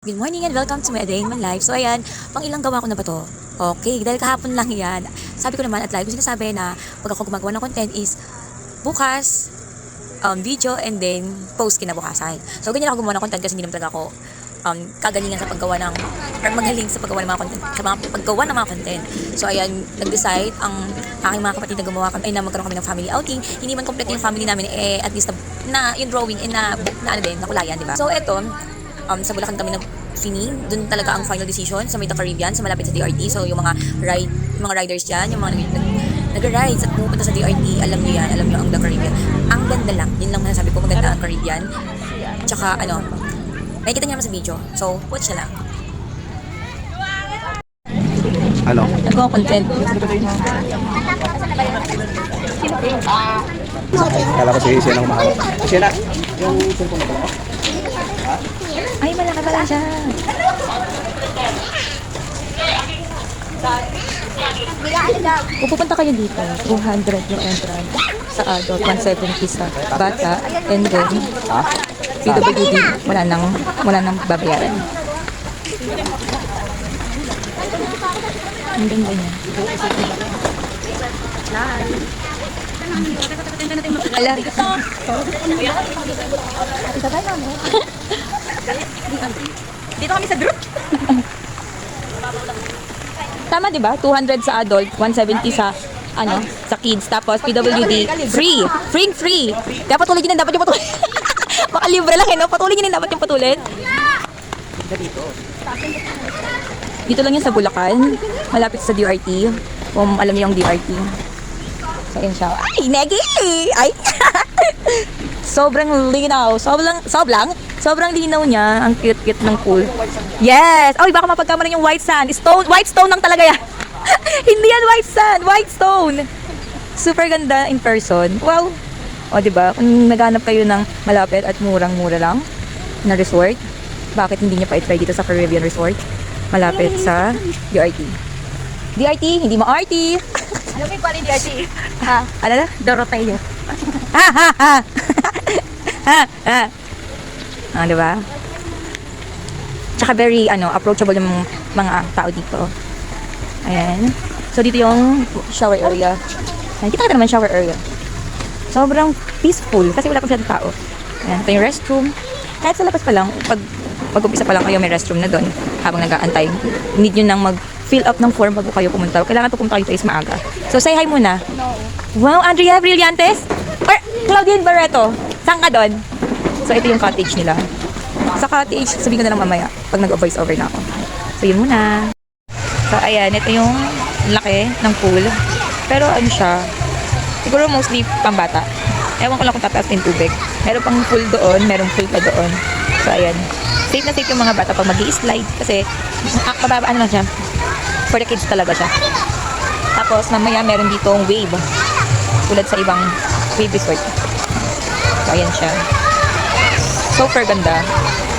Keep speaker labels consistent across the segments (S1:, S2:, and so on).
S1: Good morning and welcome to my day in my life. So ayan, pang ilang gawa ko na ba to? Okay, dahil kahapon lang yan. Sabi ko naman at live ko sinasabi na pag ako gumagawa ng content is bukas, um, video, and then post kinabukasan. So ganyan ako gumawa ng content kasi hindi naman talaga ako um, kagalingan sa paggawa ng or magaling sa paggawa ng mga content sa mga paggawa ng mga content. So ayan, nag-decide ang aking mga kapatid na gumawa kami ay na magkaroon kami ng family outing. Hindi man complete yung family namin eh at least na, na yung drawing eh na, na ano din, nakulayan, di ba? So eto, um, sa Bulacan kami nag fini, dun talaga ang final decision sa Meta Caribbean, sa malapit sa DRT. So yung mga ride, yung mga riders dyan, yung mga nag, nag, nag-rides at pupunta sa DRT, alam nyo yan, alam nyo ang The Caribbean. Ang ganda lang, yun lang masasabi ko, maganda ang Caribbean. Tsaka ano, makikita nyo naman sa video. So, watch na lang.
S2: Ano?
S1: Nagko-content.
S2: Kala ko si Sienna kumahawak. Sienna, yung cellphone ba?
S1: Ay, malaki pala siya. Pupunta kayo dito, 200 yung entrance sa adult, 170 sa bata, and then
S2: Ha?
S1: PWD, wala nang, wala nang babayaran. Ang ganda niya. Ala.
S3: Dito kami sa group.
S1: Tama 'di ba? 200 sa adult, 170 sa ano, sa kids. Tapos PWD free. Free free. Kaya patuloy din dapat yung patuloy. Baka libre lang eh, no? Patuloy din dapat yung patuloy. Dito lang yan sa Bulacan. Malapit sa DRT. Kung alam niyo yung DRT. So, yun. Ay, Negi! Ay! sobrang linaw. Sobrang, sobrang, sobrang linaw niya. Ang cute-cute ng pool. Yes! Ay, baka mapagkamalan yung white sand. Stone, white stone lang talaga yan. Hindi yan white sand, white stone. Super ganda in person. Wow! O, di ba? Kung naghanap kayo ng malapit at murang-mura lang na resort, bakit hindi niyo pa i-try dito sa Caribbean Resort? Malapit sa DRT. DRT, hindi mo RT.
S3: Ano ba yung quality DRT? Ha?
S1: Ano na?
S3: Doroteo.
S1: Ha ha ha! ha ha! Ah, di ba? Tsaka very, ano, approachable yung mga tao dito. Ayan. So, dito yung shower area. Ayan, kita ka naman shower area. Sobrang peaceful kasi wala pa siyang tao. Ayan, ito yung restroom. Kahit sa labas pa lang, pag pag-umpisa pa lang kayo, may restroom na doon habang nag-aantay. Need nyo nang mag-fill up ng form bago kayo pumunta. Kailangan pupunta kayo tayo maaga. So, say hi muna.
S3: No.
S1: Wow, Andrea Brillantes? Or Claudine Barreto? Saan ka doon? So, ito yung cottage nila. Sa cottage, sabihin ko na lang mamaya pag nag-voice over na ako. So, yun muna. So, ayan, ito yung laki ng pool. Pero ano siya, siguro mostly pambata. Ewan ko lang kung tataas yung tubig. Meron pang pool doon, merong pool pa doon. So, ayan. Safe na safe yung mga bata pag mag slide kasi ah, mababa, ano lang siya, for the kids talaga siya. Tapos, mamaya meron ditong wave. Tulad sa ibang wave resort. So, ayan siya. Super ganda.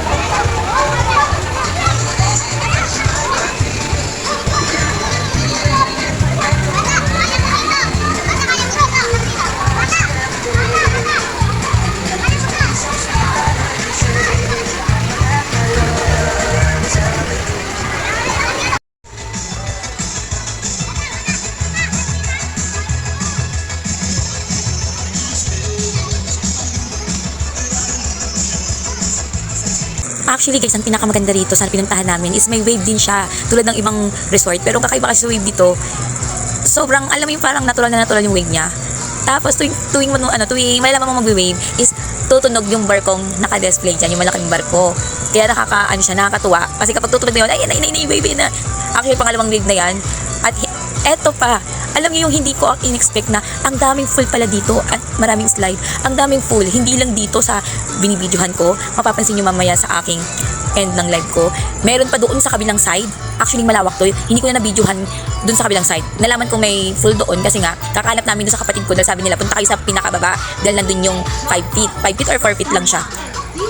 S1: Actually guys, ang pinakamaganda rito sa pinuntahan namin is may wave din siya. Tulad ng ibang resort. Pero ang kakaiba kasi sa wave dito, sobrang, alam mo yung parang natural na natural yung wave niya. Tapos tuwing, tuwing mo, ano, tuwing malalaman mo mag-wave is tutunog yung barkong naka-display dyan, yung malaking barko. Kaya nakaka, ano siya, nakakatuwa. Kasi kapag tutunog na yun, ay, ay, ay, wave na. Actually, pangalawang wave na yan. At eto pa, alam niyo yung hindi ko in-expect na ang daming full pala dito at maraming slide. Ang daming full, hindi lang dito sa binibidyohan ko. Mapapansin niyo mamaya sa aking end ng live ko. Meron pa doon sa kabilang side. Actually, malawak to. Hindi ko na nabidyohan doon sa kabilang side. Nalaman ko may full doon kasi nga, kakalap namin doon sa kapatid ko dahil sabi nila, punta kayo sa pinakababa dahil nandun yung 5 feet. 5 feet or 4 feet lang siya.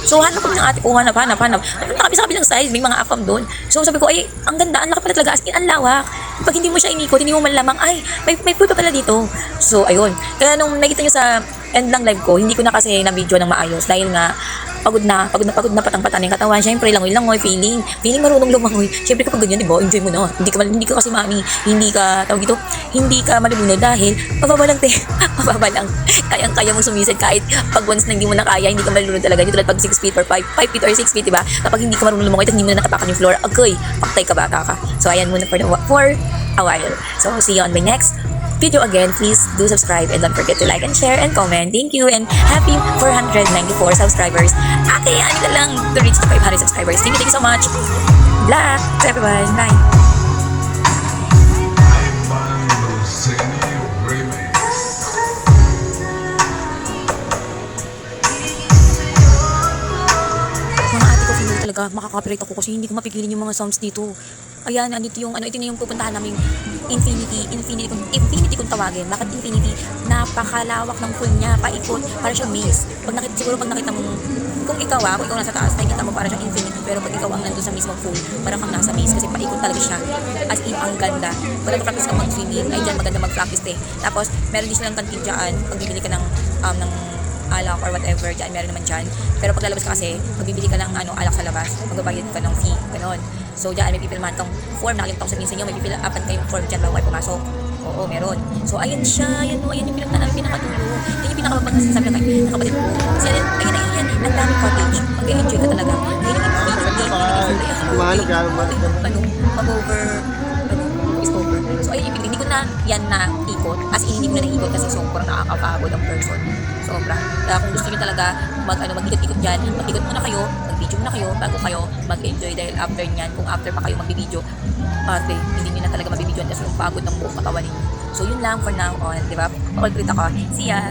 S1: So, hanap ko ng ate ko, hanap, hanap, hanap. Punta kami sa kabilang side, may mga afam doon. So, sabi ko, ay, ang ganda, ang laki pala talaga. As in, ang lawak. Pag hindi mo siya inikot, hindi mo malamang, ay, may, may pa pala dito. So, ayun. Kaya nung nakita nyo sa end ng live ko, hindi ko na kasi na-video ng maayos dahil nga, pagod na, pagod na, pagod na, patang-patan yung katawan. Siyempre, langoy-langoy, feeling, feeling marunong lumangoy. Siyempre, kapag ganyan, di ba, enjoy mo na. Hindi ka, hindi ka kasi mami, hindi ka, tawag ito, hindi ka malibunod dahil, mababa lang, te, mababa lang. Kayang-kaya mong sumisid kahit pag once na hindi mo na kaya, hindi ka malulunod talaga. Hindi tulad pag 6 feet or 5, 5 feet or 6 feet, di ba? Kapag hindi ka marunong lumangoy, hindi mo na natapakan yung floor, agoy, paktay ka bata ka. So, ayan muna for, the, for a while. So, see you on my next video again, please do subscribe and don't forget to like and share and comment. Thank you and happy 494 subscribers. Ate, ano na lang to reach to 500 subscribers. Thank you, thank you so much. Black to everyone. Bye. Makaka-copyright ako kasi hindi ko mapigilin yung mga sounds dito. Ayan, andito yung ano, ito na yung pupuntahan namin infinity, infinity, kung infinity kung tawagin. Bakit infinity? Napakalawak ng pool niya, paikot, para siyang maze. Pag nakita, siguro pag nakita mo, kung ikaw ah, kung ikaw nasa taas, nakikita mo para siyang infinity. Pero pag ikaw ang nandun sa mismong pool, para kang nasa maze kasi paikot talaga siya. As in, ang ganda. Pag nag-practice ka mag-swimming, ay dyan maganda mag-practice eh. Tapos, meron din silang kantin dyan, pag bibili ka ng, um, ng alak or whatever, dyan, meron naman dyan. Pero pag lalabas ka kasi, magbibili ka ng ano, alak sa labas, magbabayad ka ng fee, ganon. So, dyan, may pipilmahan kang form, nakalimutan ko sa inyo, may pipilapan kayong form dyan bago kayo pumasok. Oo, meron. So, ayan siya, ayan mo, ayan yung pinagta namin pinakadulo. Yan yung pinakamabang nasasabi ng kay kapatid ko. Kasi ayan, ayan, ayan, ayan, ang daming cottage. Mag-enjoy ka talaga. Ayan yung infinity, infinity,
S2: Mahalo ka,
S1: ano, mag-over, ano, is over. So, ayun yung hindi ko na yan na ikot. As in, hindi ko na naikot kasi sobrang nakakapagod ang person. Sobra. Kaya kung gusto niyo talaga mag, ano, mag-ikot-ikot dyan, mag-ikot muna kayo, mag-video muna kayo, bago kayo mag-enjoy dahil after nyan, kung after pa kayo mag-video, ate, hindi niyo na talaga mabibidyoan kasi yung pagod ng buong katawan ninyo. So, yun lang for now on, di ba? Paulit ako. See ya!